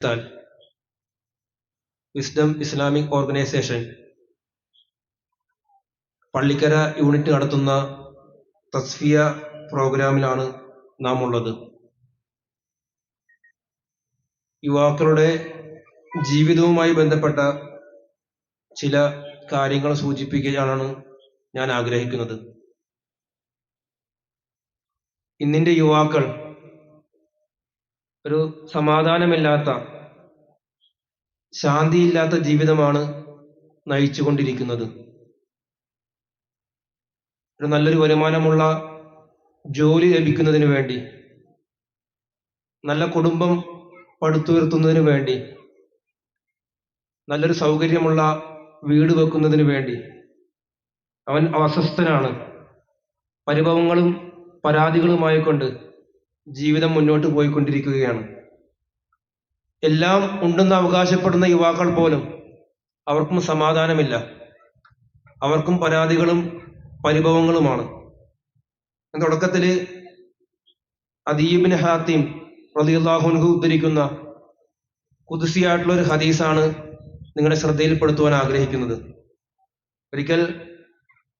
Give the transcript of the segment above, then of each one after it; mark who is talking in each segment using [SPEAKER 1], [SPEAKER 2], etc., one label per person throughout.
[SPEAKER 1] താൽ wisdom Islamic organisation Pallikkara unit നടത്തുന്ന തസ്ഫിയ പ്രോഗ്രാമിലാണ് നാം ഉള്ളത് യുവാക്കളുടെ ജീവിതവുമായി ബന്ധപ്പെട്ട ചില കാര്യങ്ങൾ സൂചിപ്പിക്കാനാണ് ഞാൻ ആഗ്രഹിക്കുന്നത്. ഇന്നിന്റെ യുവാക്കൾ ഒരു സമാധാനമില്ലാത്ത ശാന്തിയില്ലാത്ത ജീവിതമാണ് നയിച്ചുകൊണ്ടിരിക്കുന്നത്. ഒരു നല്ലൊരു വരുമാനമുള്ള ജോലി ലഭിക്കുന്നതിന് വേണ്ടി നല്ല കുടുംബം പടുത്തുയർത്തുന്നതിന് വേണ്ടി നല്ലൊരു സൗകര്യമുള്ള വീട് വെക്കുന്നതിന് വേണ്ടി അവൻ അസ്വസ്ഥനാണ്. പരിഭവങ്ങളും പരാതികളുമായി കൊണ്ട് ജീവിതം മുന്നോട്ട് പോയിക്കൊണ്ടിരിക്കുകയാണ്. എല്ലാം ഉണ്ടെന്ന് അവകാശപ്പെടുന്ന യുവാക്കൾ പോലും അവർക്കും സമാധാനമില്ല. അവർക്കും പരാതികളും പരിഭവങ്ങളുമാണ്. തുടക്കത്തിൽ അദീബിന് ഹാത്തിം റളിയല്ലാഹുൻഹു ഉദ്ധരിക്കുന്ന കുതിസിയായിട്ടുള്ള ഒരു ഹദീസാണ് നിങ്ങളുടെ ശ്രദ്ധയിൽപ്പെടുത്തുവാൻ ആഗ്രഹിക്കുന്നത്. ഒരിക്കൽ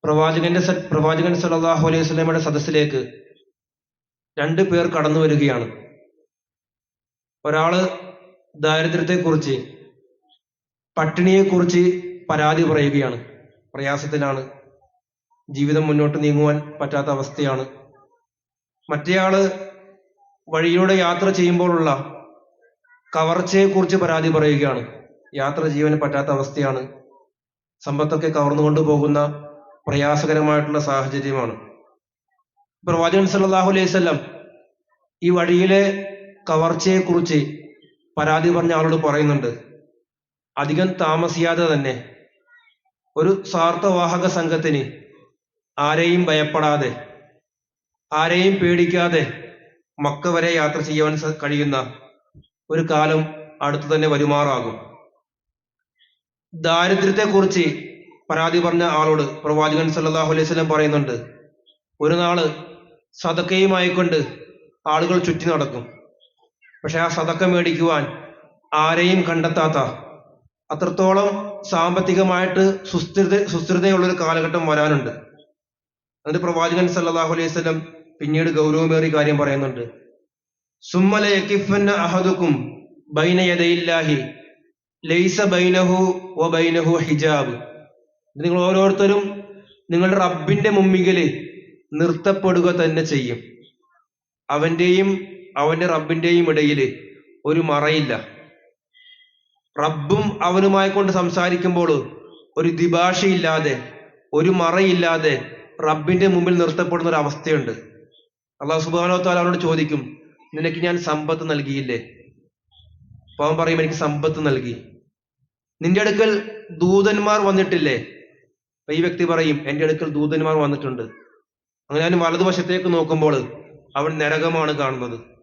[SPEAKER 1] പ്രവാചകന്റെ പ്രവാചകൻ സല്ലല്ലാഹു അലൈഹി സ്വലമയുടെ സദസ്സിലേക്ക് രണ്ടു പേർ കടന്നു വരികയാണ്. ഒരാൾ ദാരിദ്ര്യത്തെക്കുറിച്ച് പട്ടിണിയെക്കുറിച്ച് പരാതി പറയുകയാണ്. പ്രയാസത്തിലാണ്. ജീവിതം മുന്നോട്ട് നീങ്ങുവാൻ പറ്റാത്ത അവസ്ഥയാണ്. മറ്റേയാൾ വഴിയിലൂടെ യാത്ര ചെയ്യുമ്പോഴുള്ള കവർച്ചയെക്കുറിച്ച് പരാതി പറയുകയാണ്. യാത്ര ജീവന് പറ്റാത്ത അവസ്ഥയാണ്. സമ്പത്തൊക്കെ കവർന്നുകൊണ്ട് പോകുന്ന പ്രയാസകരമായിട്ടുള്ള സാഹചര്യമാണ്. പ്രവാചകൻ സല്ലല്ലാഹു അലൈഹി വസല്ലം ഈ വഴിയിലെ കവർച്ചയെക്കുറിച്ച് പരാതി പറഞ്ഞ ആളോട് പറയുന്നുണ്ട്. അധികം താമസിയാതെ തന്നെ ഒരു സ്വാർത്ഥവാഹക സംഘത്തിന് ആരെയും ഭയപ്പെടാതെ ആരെയും പേടിക്കാതെ മക്ക വരെ യാത്ര ചെയ്യുവാൻ കഴിയുന്ന ഒരു കാലം അടുത്തു തന്നെ വരുമാറാകും. ദാരിദ്ര്യത്തെക്കുറിച്ച് പരാതി പറഞ്ഞ ആളോട് പ്രവാചകൻ സല്ലാഹു അലൈഹി വസല്ലം പറയുന്നുണ്ട്. ഒരു നാൾ സതക്കയുമായിക്കൊണ്ട് ആളുകൾ ചുറ്റി നടക്കും. പക്ഷെ ആ സതക്ക മേടിക്കുവാൻ ആരെയും കണ്ടെത്താത്ത അത്രത്തോളം സാമ്പത്തികമായിട്ട് സുസ്ഥിരത സുസ്ഥിരതയുള്ളൊരു കാലഘട്ടം വരാനുണ്ട്. എന്നിട്ട് പ്രവാചകൻ സല്ലല്ലാഹു അലൈഹി വസല്ലം പിന്നീട് ഗൗരവമേറി കാര്യം പറയുന്നുണ്ട്. സുമ്മല യക്കിഫന്ന അഹദുക്കും ബൈന യദയില്ലാഹി ലൈസ ബൈനഹു വ ബൈനഹു ഹിജാബ്. നിങ്ങൾ ഓരോരുത്തരും നിങ്ങളുടെ റബ്ബിന്റെ മുമ്പിൽ നിർത്തപ്പെടുക തന്നെ ചെയ്യും. അവന്റെയും അവന്റെ റബ്ബിന്റെയും ഇടയിൽ ഒരു മറയില്ല. റബ്ബും അവനുമായി കൊണ്ട് സംസാരിക്കുമ്പോൾ ഒരു ദിഭാഷയില്ലാതെ ഒരു മറയില്ലാതെ റബ്ബിന്റെ മുമ്പിൽ നിർത്തപ്പെടുന്ന ഒരു അവസ്ഥയുണ്ട്. അള്ളാഹു സുബാനോ താല അവനോട് ചോദിക്കും നിനക്ക് ഞാൻ സമ്പത്ത് നൽകിയില്ലേ? അപ്പൊ അവൻ പറയും എനിക്ക് സമ്പത്ത് നൽകി. നിന്റെ അടുക്കൽ ദൂതന്മാർ വന്നിട്ടില്ലേ? അപ്പൊ ഈ വ്യക്തി പറയും എന്റെ അടുക്കൽ ദൂതന്മാർ വന്നിട്ടുണ്ട്. അങ്ങനെ അവൻ വലതുവശത്തേക്ക് നോക്കുമ്പോൾ അവൻ നരകമാണ് കാണുന്നത്.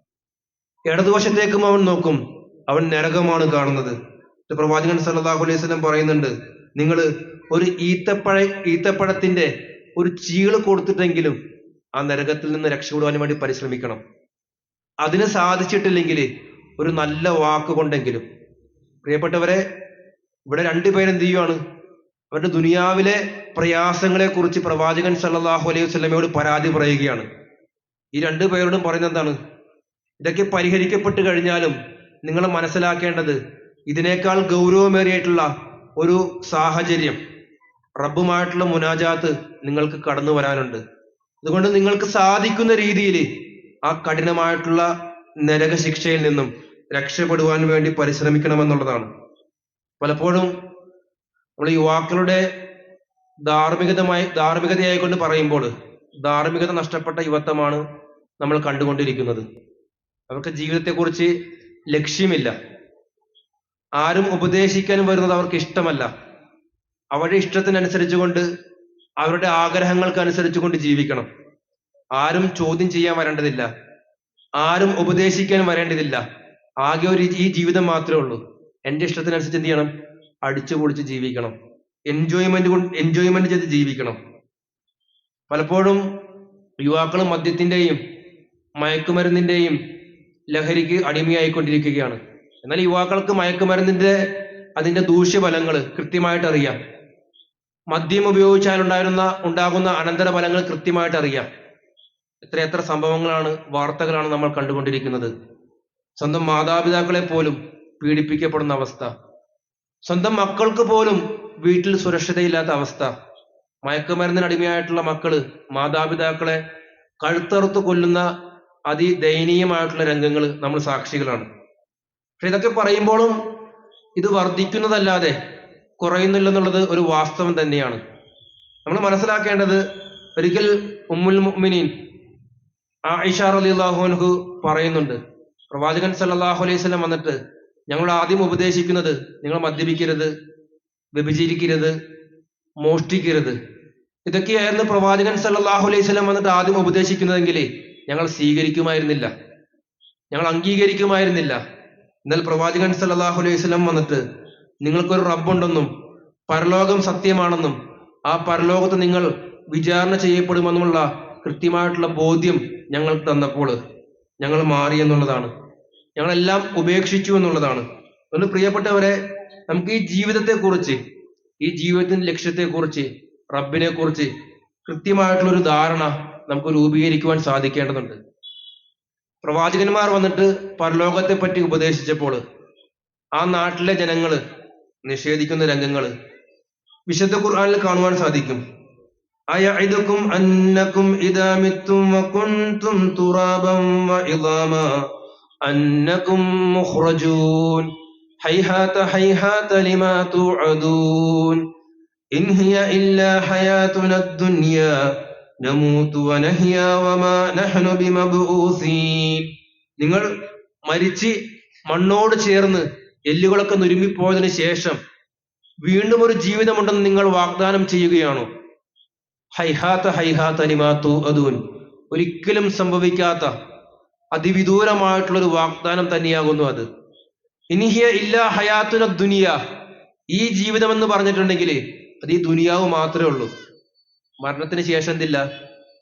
[SPEAKER 1] ഇടതുവശത്തേക്കും അവൻ നോക്കും. അവൻ നരകമാണ് കാണുന്നത്. പ്രവാചകൻ സല്ലാഹു അലൈഹി സ്വലം പറയുന്നുണ്ട്. നിങ്ങൾ ഒരു ഈത്തപ്പഴ ഈത്തപ്പഴത്തിന്റെ ഒരു ചീൾ കൊടുത്തിട്ടെങ്കിലും ആ നരകത്തിൽ നിന്ന് രക്ഷപ്പെടുവാൻ വേണ്ടി പരിശ്രമിക്കണം. അതിന് സാധിച്ചിട്ടില്ലെങ്കിൽ ഒരു നല്ല വാക്ക് കൊണ്ടെങ്കിലും. പ്രിയപ്പെട്ടവരെ ഇവിടെ രണ്ടുപേരെന്ത് ചെയ്യുവാണ്? അവരുടെ ദുനിയാവിലെ പ്രയാസങ്ങളെ കുറിച്ച് പ്രവാചകൻ സല്ലാഹു അലൈഹി സ്വലമയോട് പരാതി പറയുകയാണ്. ഈ രണ്ടു പേരോടും പറയുന്നത് എന്താണ്? ഇതൊക്കെ പരിഹരിക്കപ്പെട്ട് കഴിഞ്ഞാലും നിങ്ങൾ മനസ്സിലാക്കേണ്ടത് ഇതിനേക്കാൾ ഗൗരവമേറിയായിട്ടുള്ള ഒരു സാഹചര്യം റബ്ബുമായിട്ടുള്ള മുനാജാത്ത് നിങ്ങൾക്ക് കടന്നു വരാനുണ്ട്. അതുകൊണ്ട് നിങ്ങൾക്ക് സാധിക്കുന്ന രീതിയിൽ ആ കഠിനമായിട്ടുള്ള നരക ശിക്ഷയിൽ നിന്നും രക്ഷപ്പെടുവാൻ വേണ്ടി പരിശ്രമിക്കണമെന്നുള്ളതാണ്. പലപ്പോഴും നമ്മൾ യുവാക്കളുടെ ധാർമ്മികതമായി ധാർമ്മികതയായി കൊണ്ട് പറയുമ്പോൾ ധാർമ്മികത നഷ്ടപ്പെട്ട യുവത്വമാണ് നമ്മൾ കണ്ടുകൊണ്ടിരിക്കുന്നത്. അവർക്ക് ജീവിതത്തെക്കുറിച്ച് ലക്ഷ്യമില്ല. ആരും ഉപദേശിക്കാൻ വരുന്നത് അവർക്ക് ഇഷ്ടമല്ല. അവരുടെ ഇഷ്ടത്തിനനുസരിച്ച് കൊണ്ട് അവരുടെ ആഗ്രഹങ്ങൾക്ക് അനുസരിച്ച് കൊണ്ട് ജീവിക്കണം. ആരും ചോദ്യം ചെയ്യാൻ വരേണ്ടതില്ല. ആരും ഉപദേശിക്കാൻ വരേണ്ടതില്ല. ആകെ ഒരു ഈ ജീവിതം മാത്രമേ ഉള്ളൂ. എന്റെ ഇഷ്ടത്തിനനുസരിച്ച് എന്ത് ചെയ്യണം? അടിച്ചു പൊളിച്ച് ജീവിക്കണം. എൻജോയ്മെന്റ് കൊണ്ട് എൻജോയ്മെന്റ് ചെയ്ത് ജീവിക്കണം. പലപ്പോഴും യുവാക്കൾ മദ്യത്തിന്റെയും മയക്കുമരുന്നിന്റെയും ലഹരിക്ക് അടിമയായിക്കൊണ്ടിരിക്കുകയാണ്. എന്നാൽ യുവാക്കൾക്ക് മയക്കുമരുന്നിന്റെ അതിന്റെ ദൂഷ്യഫലങ്ങൾ കൃത്യമായിട്ട് അറിയാം. മദ്യം ഉപയോഗിച്ചാൽ ഉണ്ടായിരുന്ന ഉണ്ടാകുന്ന അനന്തരഫലങ്ങൾ കൃത്യമായിട്ട് അറിയാം. എത്ര എത്ര സംഭവങ്ങളാണ് വാർത്തകളാണ് നമ്മൾ കണ്ടുകൊണ്ടിരിക്കുന്നത്. സ്വന്തം മാതാപിതാക്കളെ പോലും പീഡിപ്പിക്കപ്പെടുന്ന അവസ്ഥ. സ്വന്തം മക്കൾക്ക് പോലും വീട്ടിൽ സുരക്ഷിതയില്ലാത്ത അവസ്ഥ. മയക്കുമരുന്നിന് അടിമയായിട്ടുള്ള മക്കൾ മാതാപിതാക്കളെ കഴുത്തറുത്ത് കൊല്ലുന്ന അതിദയനീയമായിട്ടുള്ള രംഗങ്ങൾ നമ്മൾ സാക്ഷികളാണ്. പക്ഷെ ഇതൊക്കെ പറയുമ്പോഴും ഇത് വർദ്ധിക്കുന്നതല്ലാതെ കുറയുന്നില്ലെന്നുള്ളത് ഒരു വാസ്തവം തന്നെയാണ്. നമ്മൾ മനസ്സിലാക്കേണ്ടത് ഒരിക്കൽ ഉമ്മുൽ മുഅ്മിനീൻ ആയിഷ റളിയല്ലാഹു അൻഹു പറയുന്നുണ്ട്. പ്രവാചകൻ സല്ലല്ലാഹു അലൈഹി വസല്ലം വന്നിട്ട് ഞങ്ങൾ ആദ്യം ഉപദേശിക്കുന്നത് നിങ്ങൾ മദ്യപിക്കരുത് വ്യഭിചരിക്കരുത് മോഷ്ടിക്കരുത്. ഇതൊക്കെയായിരുന്നു പ്രവാചകൻ സല്ലല്ലാഹു അലൈഹി വസല്ലം വന്നിട്ട് ആദ്യം ഉപദേശിക്കുന്നതെങ്കിൽ ഞങ്ങൾ സ്വീകരിക്കുമായിരുന്നില്ല. ഞങ്ങൾ അംഗീകരിക്കുമായിരുന്നില്ല. എന്നാൽ പ്രവാചകൻ സല്ലാഹു അലൈഹി സ്വലം വന്നിട്ട് നിങ്ങൾക്കൊരു റബ്ബുണ്ടെന്നും പരലോകം സത്യമാണെന്നും ആ പരലോകത്ത് നിങ്ങൾ വിചാരണ ചെയ്യപ്പെടുമെന്നുമുള്ള കൃത്യമായിട്ടുള്ള ബോധ്യം ഞങ്ങൾ തന്നപ്പോൾ ഞങ്ങൾ മാറി എന്നുള്ളതാണ്. ഞങ്ങളെല്ലാം ഉപേക്ഷിച്ചു എന്നുള്ളതാണ്. ഒന്ന് പ്രിയപ്പെട്ടവരെ നമുക്ക് ഈ ജീവിതത്തെക്കുറിച്ച് ഈ ജീവിതത്തിന്റെ ലക്ഷ്യത്തെക്കുറിച്ച് റബ്ബിനെക്കുറിച്ച് കൃത്യമായിട്ടുള്ളൊരു ധാരണ നമുക്ക് രൂപീകരിക്കുവാൻ സാധിക്കേണ്ടതുണ്ട്. പ്രവാചകന്മാർ വന്നിട്ട് പരലോകത്തെ പറ്റി ഉപദേശിച്ചപ്പോൾ ആ നാട്ടിലെ ജനങ്ങൾ നിഷേധിക്കുന്ന രംഗങ്ങൾ വിശുദ്ധ ഖുർആനിൽ കാണുവാൻ സാധിക്കും. അയഇദുക്കും അന്നക്കും ഇദാ മിത്തും ഹൈഹാത ഹൈഹാത ഇല്ലാ നമൂതു വനഹ്യ വമാ നഹ്നു നിങ്ങൾ മരിച്ച് മണ്ണോട് ചേർന്ന് എല്ലുകളൊക്കെ നുരുമ്മിപ്പോയതിനു ശേഷം വീണ്ടും ഒരു ജീവിതമുണ്ടെന്ന് നിങ്ങൾ വാഗ്ദാനം ചെയ്യുകയാണോ? ഹൈഹാത്ത ഹൈഹാത്ത അനിമാത്തു അതൂൻ ഒരിക്കലും സംഭവിക്കാത്ത അതിവിദൂരമായിട്ടുള്ള ഒരു വാഗ്ദാനം തന്നെയാകുന്നു അത്. ഇനിഹിയ ഇല്ല ഹയാത്തുന ദുനിയ. ഈ ജീവിതം എന്ന് പറഞ്ഞിട്ടുണ്ടെങ്കിൽ അത് ഈ ദുനിയാവ് മാത്രമേ ഉള്ളൂ. മരണത്തിന് ശേഷം എന്തില്ല?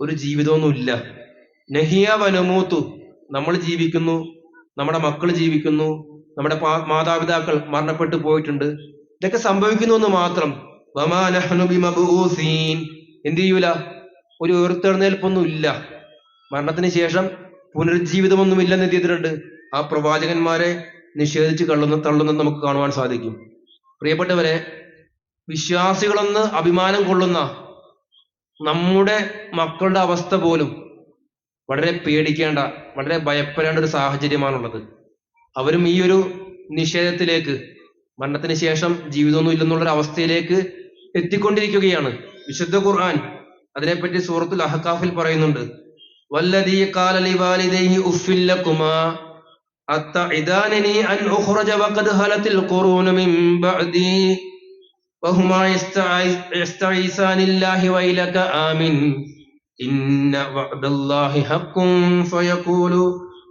[SPEAKER 1] ഒരു ജീവിതമൊന്നുമില്ല നഹിയ വനമൂത്തു. നമ്മൾ ജീവിക്കുന്നു നമ്മുടെ മക്കൾ ജീവിക്കുന്നു നമ്മുടെ മാതാപിതാക്കൾ മരണപ്പെട്ടു പോയിട്ടുണ്ട്. ഇതൊക്കെ സംഭവിക്കുന്നു എന്ന് മാത്രം. എന്ത് ചെയ്യൂല? ഒരു ഉയർത്തെഴുന്നേൽപ്പൊന്നും ഇല്ല മരണത്തിന് ശേഷം പുനരുജ്ജീവിതമൊന്നും ഇല്ലെന്ന് എന്ത് ചെയ്തിട്ടുണ്ട്? ആ പ്രവാചകന്മാരെ നിഷേധിച്ച് കള്ളുന്ന തള്ളുന്നത് നമുക്ക് കാണുവാൻ സാധിക്കും. പ്രിയപ്പെട്ടവരെ വിശ്വാസികളെന്ന് അഭിമാനം കൊള്ളുന്ന നമ്മുടെ മക്കളുടെ അവസ്ഥ പോലും വളരെ പേടിക്കേണ്ട വളരെ ഭയപ്പെടേണ്ട ഒരു സാഹചര്യമാണുള്ളത്. അവരും ഈ ഒരു നിഷേധത്തിലേക്ക് മരണത്തിന് ശേഷം ജീവിതമൊന്നും ഇല്ലെന്നുള്ള ഒരു അവസ്ഥയിലേക്ക് എത്തിക്കൊണ്ടിരിക്കുകയാണ്. വിശുദ്ധ ഖുർആൻ അതിനെപ്പറ്റി സൂറത്തുൽ അഹക്കാഫിൽ പറയുന്നുണ്ട് വല്ലദീ ഖാല ലിവാലിദൈഹി വഖദ് ഹലത്തിൽ മിൻ ബഅദി. وهما يستعي- يستعيذان الله ويلك آمن إن وعد الله حق فيقول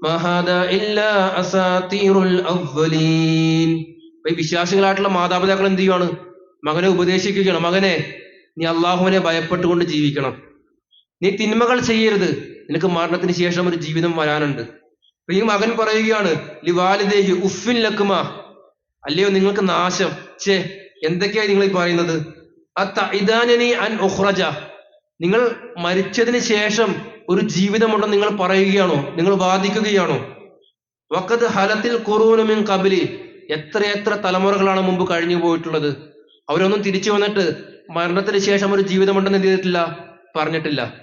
[SPEAKER 1] ما هذا إلا أساطير الأولين അപ്പൊ ഈ വിശ്വാസികളായിട്ടുള്ള മാതാപിതാക്കൾ എന്ത് ചെയ്യുവാണ് മകനെ ഉപദേശിക്കുകയാണ് മകനെ നീ അള്ളാഹുവിനെ ഭയപ്പെട്ടുകൊണ്ട് ജീവിക്കണം നീ തിന്മകൾ ചെയ്യരുത് നിനക്ക് മരണത്തിന് ശേഷം ഒരു ജീവിതം വരാനുണ്ട് അപ്പൊ ഈ മകൻ പറയുകയാണ് ലിവാലിദേഹി ഉഫിൻ ലക്കുമ അല്ലയോ നിങ്ങൾക്ക് നാശം ഛേ എന്തൊക്കെയായി നിങ്ങൾ പറയുന്നത്? അൻ ഉഖ്റജ. നിങ്ങൾ മരിച്ചതിന് ശേഷം ഒരു ജീവിതമുണ്ടെന്ന് നിങ്ങൾ പറയുകയാണോ? നിങ്ങൾ വാദിക്കുകയാണോ? വക്കത് ഹലത്തിൽ കുറൂനുമിൻ കബലി എത്രയെത്ര തലമുറകളാണ് മുമ്പ് കഴിഞ്ഞു പോയിട്ടുള്ളത്? അവരൊന്നും തിരിച്ചു വന്നിട്ട് മരണത്തിന് ശേഷം ഒരു ജീവിതമുണ്ടെന്ന് എന്ത് ചെയ്തിട്ടില്ല പറഞ്ഞിട്ടില്ല.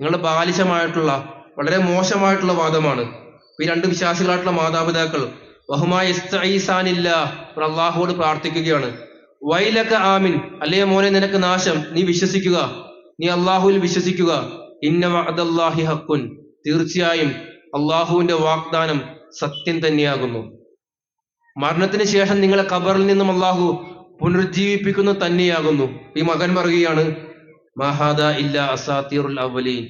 [SPEAKER 1] നിങ്ങളുടെ ബാലിശമായിട്ടുള്ള വളരെ മോശമായിട്ടുള്ള വാദമാണ്. ഈ രണ്ട് വിശ്വാസികളായിട്ടുള്ള മാതാപിതാക്കൾ ബഹുമായ ഇസ്തഈസാനില്ല അള്ളാഹുവോട് പ്രാർത്ഥിക്കുകയാണ്. വൈലക ആമിൻ. അല്ലേ മോനെ നിനക്ക് നാശം. നീ വിശ്വസിക്കുക. നീ അള്ളാഹുവിൽ വിശ്വസിക്കുക. ഇന്ന ഹക്കുൻ. തീർച്ചയായും അള്ളാഹുവിന്റെ വാഗ്ദാനം സത്യം തന്നെയാകുന്നു. മരണത്തിന് ശേഷം നിങ്ങളെ ഖബറിൽ നിന്നും അള്ളാഹു പുനരുജ്ജീവിപ്പിക്കുന്നു തന്നെയാകുന്നു. ഈ മകൻ പറയുകയാണ് മഹാദ ഇല്ല അസാത്തീറുൽ അവലീൻ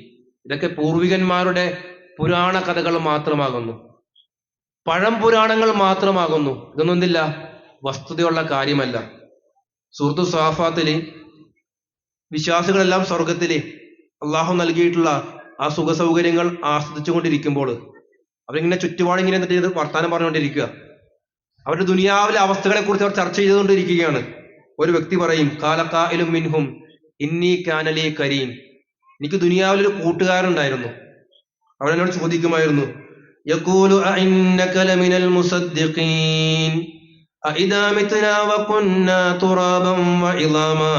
[SPEAKER 1] ഇതൊക്കെ പൂർവികന്മാരുടെ പുരാണ കഥകൾ മാത്രമാകുന്നു. പഴം പുരാണങ്ങൾ മാത്രമാകുന്നു. ഇതൊന്നും എന്തില്ല വസ്തുതയുള്ള കാര്യമല്ല. സുഹൃത്തു സഹാഫാത്തിലെ വിശ്വാസികളെല്ലാം സ്വർഗത്തിൽ അള്ളാഹു നൽകിയിട്ടുള്ള ആ സുഖ സൗകര്യങ്ങൾ ആസ്വദിച്ചുകൊണ്ടിരിക്കുമ്പോൾ അവരിങ്ങനെ ചുറ്റുപാടിങ്ങനെ എന്നിട്ട് വർത്താനം പറഞ്ഞുകൊണ്ടിരിക്കുക. അവരുടെ ദുനിയാവിലെ അവസ്ഥകളെ കുറിച്ച് അവർ ചർച്ച ചെയ്തുകൊണ്ടിരിക്കുകയാണ്. ഒരു വ്യക്തി പറയും കാലക്കായിലും മിൻഹും ഇന്നി കാനലി കരീം. എനിക്ക് ദുനിയാവിൽ ഒരു കൂട്ടുകാരുണ്ടായിരുന്നു അവൻ എന്നോട് ചോദിക്കുമായിരുന്നു അഇന്നക متنا وكنا ترابا وعظاما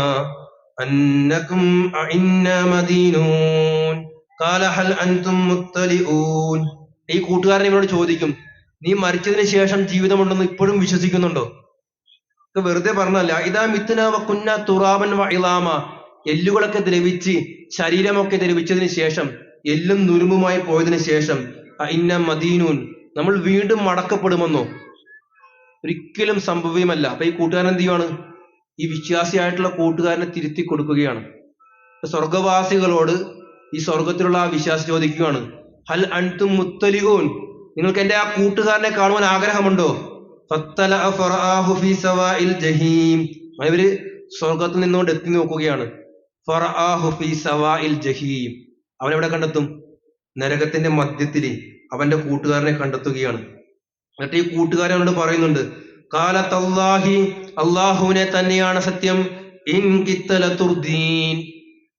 [SPEAKER 1] أنكم أئنا مدينون قال هل أنتم مطلئون ഈ കൂട്ടുകാരൻ ഇവനോട് ചോദിക്കും നീ മരിച്ചതിന് ശേഷം ജീവിതമുണ്ടെന്ന് ഇപ്പോഴും വിശ്വസിക്കുന്നുണ്ടോ? വെറുതെ പറഞ്ഞല്ല ഇതാ മിത്തനാവ കുന്ന തുറാബൻ വഇളാമ എല്ലുകളൊക്കെ ദ്രവിച്ച് ശരീരമൊക്കെ ദ്രവിച്ചതിന് ശേഷം എല്ലും നുരുമ്പുമായി പോയതിനു ശേഷം ഇന്ന മദീനൂൻ. നമ്മൾ വീണ്ടും മടക്കപ്പെടുമെന്നോ? ഒരിക്കലും സംഭവ്യമല്ല അപ്പൊ ഈ കൂട്ടുകാരൻ എന്ത് ചെയ്യുവാണ്? ഈ വിശ്വാസിയായിട്ടുള്ള കൂട്ടുകാരനെ തിരുത്തി കൊടുക്കുകയാണ്. സ്വർഗവാസികളോട് ഈ സ്വർഗത്തിലുള്ള ആ വിശ്വാസി ചോദിക്കുകയാണ്. ഹൽ അൻതും മുത്തലിഊൻ? നിങ്ങൾക്ക് എന്റെ ആ കൂട്ടുകാരനെ കാണുവാൻ ആഗ്രഹമുണ്ടോ? അവർ സ്വർഗത്തിൽ നിന്നുകൊണ്ട് എത്തി നോക്കുകയാണ്. അവനെവിടെ കണ്ടെത്തും? നരകത്തിന്റെ മധ്യത്തിൽ അവന്റെ കൂട്ടുകാരനെ കണ്ടെത്തുകയാണ്. എന്നിട്ട് ഈ കൂട്ടുകാരൻ അവനോട് പറയുന്നുണ്ട് കാലത്തല്ലാഹി അള്ളാഹുവിനെ തന്നെയാണ് സത്യം. ഇൻ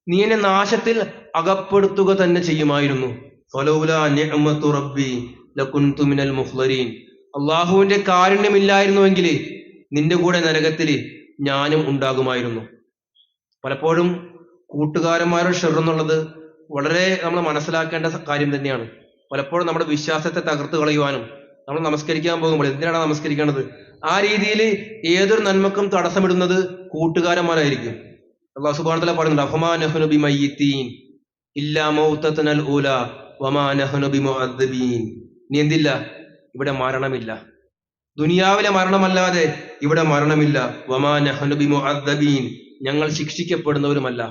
[SPEAKER 1] നീ എന്നെ നാശത്തിൽ അകപ്പെടുത്തുക തന്നെ ചെയ്യുമായിരുന്നു. റബ്ബി ലകുൻതു മിനൽ മുഹ്ലരീൻ. അള്ളാഹുവിന്റെ കാരുണ്യമില്ലായിരുന്നുവെങ്കിൽ നിന്റെ കൂടെ നരകത്തിൽ ഞാനും ഉണ്ടാകുമായിരുന്നു. പലപ്പോഴും കൂട്ടുകാരന്മാരുടെ ഷെറെന്നുള്ളത് വളരെ നമ്മൾ മനസ്സിലാക്കേണ്ട കാര്യം തന്നെയാണ്. പലപ്പോഴും നമ്മുടെ വിശ്വാസത്തെ തകർത്ത് കളയുവാനും നമ്മൾ നമസ്കരിക്കാൻ പോകുമ്പോൾ എന്തിനാണ് നമസ്കരിക്കേണ്ടത്? ആ രീതിയിൽ ഏതൊരു നന്മക്കും തടസ്സമിടുന്നത് കൂട്ടുകാരന്മാരായിരിക്കും. അള്ളാഹു സുബാനത്തല പറയുന്നുണ്ട് നീ എന്തില്ല? ഇവിടെ മരണമില്ല. ദുനിയാവിലെ മരണമല്ലാതെ ഇവിടെ മരണമില്ല. ഞങ്ങൾ ശിക്ഷിക്കപ്പെടുന്നവരുമല്ല.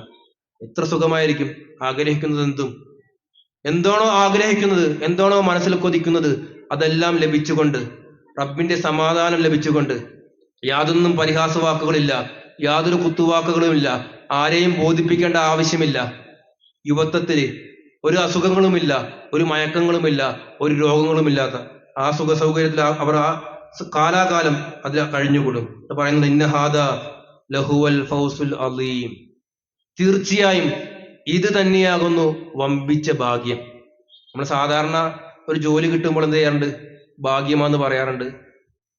[SPEAKER 1] എത്ര സുഖമായിരിക്കും ആഗ്രഹിക്കുന്നത് എന്തും എന്താണോ ആഗ്രഹിക്കുന്നത് എന്താണോ മനസ്സിൽ കൊതിക്കുന്നത് അതെല്ലാം ലഭിച്ചുകൊണ്ട് റബ്ബിന്റെ സമാധാനം ലഭിച്ചുകൊണ്ട് യാതൊന്നും പരിഹാസ വാക്കുകളില്ല യാതൊരു കുത്തുവാക്കുകളുമില്ല ആരെയും ബോധിപ്പിക്കേണ്ട ആവശ്യമില്ല. യുവത്വത്തിൽ ഒരു അസുഖങ്ങളുമില്ല ഒരു മയക്കങ്ങളുമില്ല ഒരു രോഗങ്ങളുമില്ലാത്ത ആ സുഖ സൗകര്യത്തിൽ അവർ ആ കാലാകാലം അതിൽ കഴിഞ്ഞുകൂടും. പറയുന്നത് ഇന്നഹാദ ലഹുവൽ ഫൗസുൽ അലീം തീർച്ചയായും ഇത് തന്നെയാകുന്നു വമ്പിച്ച ഭാഗ്യം. നമ്മൾ സാധാരണ ഒരു ജോലി കിട്ടുമ്പോൾ എന്ത് ചെയ്യാറുണ്ട്? ഭാഗ്യമാന്ന് പറയാറുണ്ട്.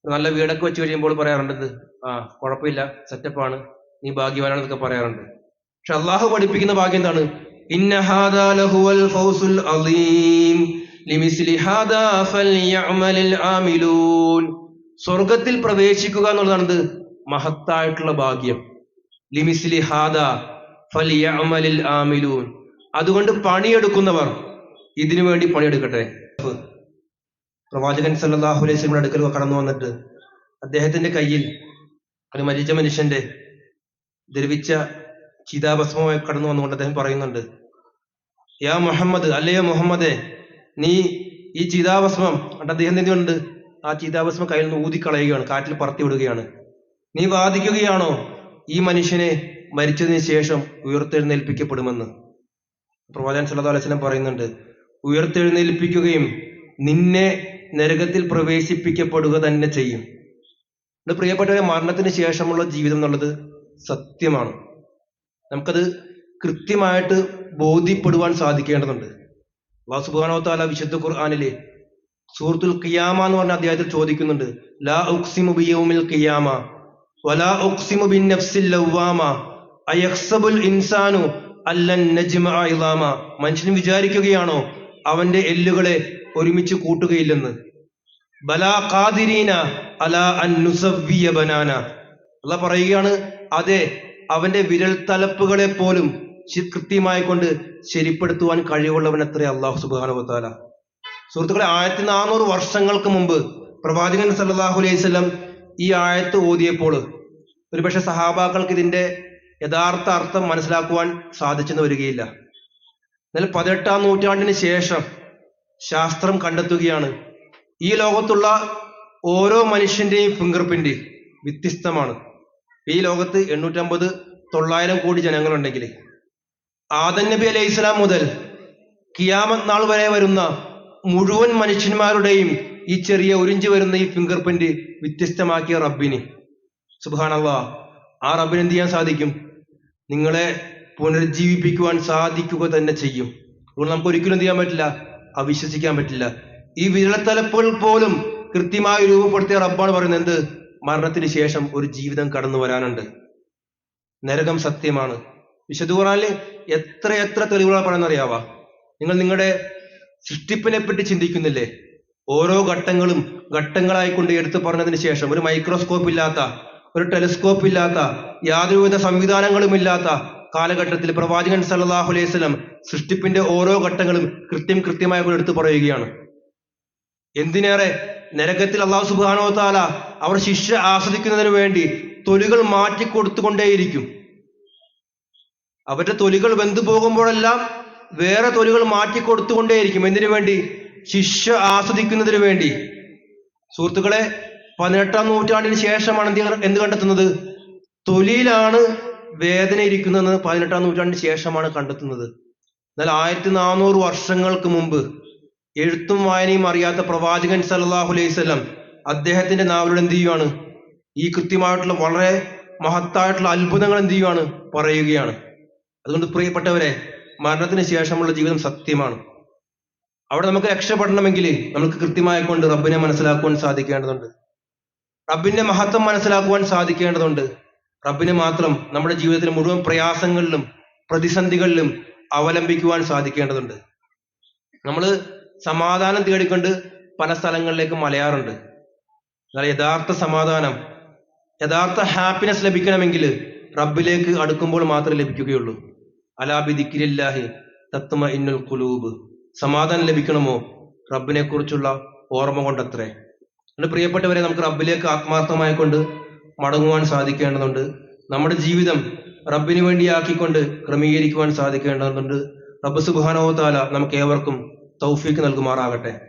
[SPEAKER 1] നല്ല വീടൊക്കെ വെച്ച് കഴിയുമ്പോൾ പറയാറുണ്ട് എന്ത്? ആ കുഴപ്പമില്ല സെറ്റപ്പാണ് നീ ഭാഗ്യവാനാണെന്നൊക്കെ പറയാറുണ്ട്. പക്ഷെ അള്ളാഹു പഠിപ്പിക്കുന്ന ഭാഗ്യം എന്താണ്? സ്വർഗത്തിൽ പ്രവേശിക്കുക എന്നുള്ളതാണ് ഇത് മഹത്തായിട്ടുള്ള ഭാഗ്യം. ലിമിസ്ലി ഹാദാ ഫൽയഅമലിൽ ആമിലൂൻ. അതുകൊണ്ട് പണിയെടുക്കുന്നവർ ഇതിനു വേണ്ടി പണിയെടുക്കട്ടെ. പ്രവാചകൻ സല്ലല്ലാഹു അലൈഹി അടുക്കൽ കടന്നു വന്നിട്ട് അദ്ദേഹത്തിന്റെ കയ്യിൽ ഒരു മരിച്ച മനുഷ്യന്റെ ദ്രവിച്ച ചിതാഭസ്മമായി കടന്നു വന്നുകൊണ്ട് അദ്ദേഹം പറയുന്നുണ്ട് യാ മുഹമ്മദ് അല്ലയോ മുഹമ്മദേ നീ ഈ ചിതാഭസ്മം കണ്ട അദ്ദേഹം എന്തുകൊണ്ട് ആ ചിതാഭസ്മം കയ്യിൽ നിന്ന് ഊതിക്കളയുകയാണ് കാറ്റിൽ പറത്തി വിടുകയാണ്. നീ വാദിക്കുകയാണോ ഈ മനുഷ്യനെ മരിച്ചതിന് ശേഷം ഉയർത്തെഴുന്നേൽപ്പിക്കപ്പെടുമെന്ന്? പ്രവാചകൻ സല്ലല്ലാഹു അലൈഹി പറയുന്നുണ്ട് ഉയർത്തെഴുന്നേൽപ്പിക്കുകയും നിന്നെ നരകത്തിൽ പ്രവേശിപ്പിക്കപ്പെടുക തന്നെ ചെയ്യും. ഇത് പ്രിയപ്പെട്ടവരെ മരണത്തിന് ശേഷമുള്ള ജീവിതം എന്നുള്ളത് സത്യമാണ്. നമുക്കത് കൃത്യമായിട്ട് ബോധ്യപ്പെടുവാൻ സാധിക്കേണ്ടതുണ്ട്. വതആല വിശുദ്ധ ഖുർആാനിലെ സൂറത്തുൽ ഖിയാമ എന്ന് പറഞ്ഞ അദ്ദേഹത്തിൽ ചോദിക്കുന്നുണ്ട്. ലാ ഉഖ്സിമു ബിയൗമിൽ ഖിയാമ വലാ ഉഖ്സിമു ബിൻ നഫ്സിൽ ലവ്വാമ അയഹ്സബുൽ ഇൻസാനു അല്ലൻ നജ്മഅ ഇളാമ മനുഷ്യൻ വിചാരിക്കുകയാണോ അവന്റെ എല്ലുകളെ ഒരുമിച്ച് കൂട്ടുകയില്ലെന്ന്. ബലാ ഖാദിരീന അലാ ബനാന. അല്ല പറയുകയാണ് അതെ അവന്റെ വിരൽ തലപ്പുകളെ പോലും കൃത്യമായി കൊണ്ട് ശരിപ്പെടുത്തുവാൻ കഴിവുള്ളവൻ അത്രേ അള്ളാഹു സുബ്ഹാനഹു വതആല. സുഹൃത്തുക്കളെ ആയിരത്തി നാനൂറ് വർഷങ്ങൾക്ക് മുമ്പ് പ്രവാചകൻ സല്ലാഹു അലൈഹി വസല്ലം ഈ ആയത്ത് ഓതിയപ്പോൾ ഒരുപക്ഷെ സഹാബാക്കൾക്ക് ഇതിന്റെ യഥാർത്ഥ അർത്ഥം മനസ്സിലാക്കുവാൻ സാധിച്ചെന്ന് വരികയില്ല. എന്നാൽ പതിനെട്ടാം നൂറ്റാണ്ടിന് ശേഷം ശാസ്ത്രം കണ്ടെത്തുകയാണ്. ഈ ലോകത്തുള്ള ഓരോ മനുഷ്യന്റെയും ഫിംഗർ പ്രിന്റ് വ്യത്യസ്തമാണ്. ഈ ലോകത്ത് എണ്ണൂറ്റമ്പത് തൊള്ളായിരം കോടി ജനങ്ങളുണ്ടെങ്കിൽ ആദൻ നബി അലൈഹി ഇസ്ലാം മുതൽ കിയാമത് നാൾ വരെ വരുന്ന മുഴുവൻ മനുഷ്യന്മാരുടെയും ഈ ചെറിയ ഒരിഞ്ച് വരുന്ന ഈ ഫിംഗർ പ്രിന്റ് വ്യത്യസ്തമാക്കിയ റബ്ബിന്. സുബാനല്ലാ ആ റബ്ബിന് എന്ത് ചെയ്യാൻ സാധിക്കും? നിങ്ങളെ പുനരുജ്ജീവിപ്പിക്കുവാൻ സാധിക്കുക തന്നെ ചെയ്യും. അതുകൊണ്ട് നമുക്ക് ഒരിക്കലും ചെയ്യാൻ പറ്റില്ല? അവിശ്വസിക്കാൻ പറ്റില്ല. ഈ വിരളത്തലപ്പുകൾ പോലും കൃത്യമായി രൂപപ്പെടുത്തിയ റബ്ബാണ് പറയുന്നത് എന്ത്? മരണത്തിന് ശേഷം ഒരു ജീവിതം കടന്നു വരാനുണ്ട്. നരകം സത്യമാണ്. വിശുദ്ധ ഖുറാനിൽ എത്ര എത്ര തെളിവുകളാണ് പറയുന്നറിയാവാ നിങ്ങൾ നിങ്ങളുടെ സൃഷ്ടിപ്പിനെ പറ്റി ചിന്തിക്കുന്നില്ലേ? ഓരോ ഘട്ടങ്ങളും ഘട്ടങ്ങളായിക്കൊണ്ട് എടുത്തു പറഞ്ഞതിന് ശേഷം ഒരു മൈക്രോസ്കോപ്പ് ഇല്ലാത്ത ഒരു ടെലിസ്കോപ്പ് ഇല്ലാത്ത യാതൊരുവിധ സംവിധാനങ്ങളും ഇല്ലാത്ത കാലഘട്ടത്തിൽ പ്രവാചകൻ സല്ലല്ലാഹു അലൈഹി വസല്ലം സൃഷ്ടിപ്പിന്റെ ഓരോ ഘട്ടങ്ങളും കൃത്യം കൃത്യമായി എടുത്തു പറയുകയാണ്. എന്തിനേറെ നരകത്തിൽ അള്ളാഹു സുബാനോ താല അവർ ശിക്ഷ ആസ്വദിക്കുന്നതിന് വേണ്ടി തൊലികൾ മാറ്റി കൊടുത്തുകൊണ്ടേയിരിക്കും. അവരുടെ തൊലികൾ വെന്തു പോകുമ്പോഴെല്ലാം വേറെ തൊലികൾ മാറ്റി കൊടുത്തുകൊണ്ടേയിരിക്കും. എന്തിനു വേണ്ടി? ശിക്ഷ ആസ്വദിക്കുന്നതിന് വേണ്ടി. സുഹൃത്തുക്കളെ പതിനെട്ടാം നൂറ്റാണ്ടിന് ശേഷമാണ് എന്ത് കണ്ടെത്തുന്നത്? തൊലിയിലാണ് വേദന ഇരിക്കുന്നത് പതിനെട്ടാം നൂറ്റാണ്ടിന് ശേഷമാണ് കണ്ടെത്തുന്നത്. എന്നാൽ ആയിരത്തി നാനൂറ് വർഷങ്ങൾക്ക് മുമ്പ് എഴുത്തും വായനയും അറിയാത്ത പ്രവാചകൻ സല്ലല്ലാഹു അലൈഹി വസല്ലം അദ്ദേഹത്തിന്റെ നാവിലൂടെ എന്ത് ചെയ്യുവാണ്? ഈ കൃത്യമായിട്ടുള്ള വളരെ മഹത്തായിട്ടുള്ള അത്ഭുതങ്ങൾ എന്ത് ചെയ്യുവാണ്? പറയുകയാണ്. അതുകൊണ്ട് പ്രിയപ്പെട്ടവരെ മരണത്തിന് ശേഷമുള്ള ജീവിതം സത്യമാണ്. അവിടെ നമുക്ക് രക്ഷപ്പെടണമെങ്കിൽ നമുക്ക് കൃത്യമായി കൊണ്ട് റബ്ബിനെ മനസ്സിലാക്കുവാൻ സാധിക്കേണ്ടതുണ്ട്. റബ്ബിന്റെ മഹത്വം മനസ്സിലാക്കുവാൻ സാധിക്കേണ്ടതുണ്ട്. റബ്ബിനെ മാത്രം നമ്മുടെ ജീവിതത്തിലെ മുഴുവൻ പ്രയാസങ്ങളിലും പ്രതിസന്ധികളിലും അവലംബിക്കുവാൻ സാധിക്കേണ്ടതുണ്ട്. നമ്മൾ സമാധാനം തേടിക്കൊണ്ട് പല സ്ഥലങ്ങളിലേക്ക് മലയാറുണ്ട്. എന്നാൽ യഥാർത്ഥ സമാധാനം യഥാർത്ഥ ഹാപ്പിനെസ് ലഭിക്കണമെങ്കിൽ റബ്ബിലേക്ക് അടുക്കുമ്പോൾ മാത്രമേ ലഭിക്കുകയുള്ളൂ. അലാബി ദിക്കിരില്ലാഹി തത്വമ ഇന്നുൽ കുലൂബ് സമാധാനം ലഭിക്കണമോ? റബ്ബിനെ കുറിച്ചുള്ള ഓർമ്മ കൊണ്ടത്രേ. പ്രിയപ്പെട്ടവരെ നമുക്ക് റബ്ബിലേക്ക് ആത്മാർത്ഥമായി കൊണ്ട് മടങ്ങുവാൻ സാധിക്കേണ്ടതുണ്ട്. നമ്മുടെ ജീവിതം റബ്ബിന് വേണ്ടിയാക്കിക്കൊണ്ട് ക്രമീകരിക്കുവാൻ സാധിക്കേണ്ടതുണ്ട്. റബ്ബ് സുബാനോ താല നമുക്ക് ഏവർക്കും തൗഫീക്ക് നൽകുമാറാകട്ടെ.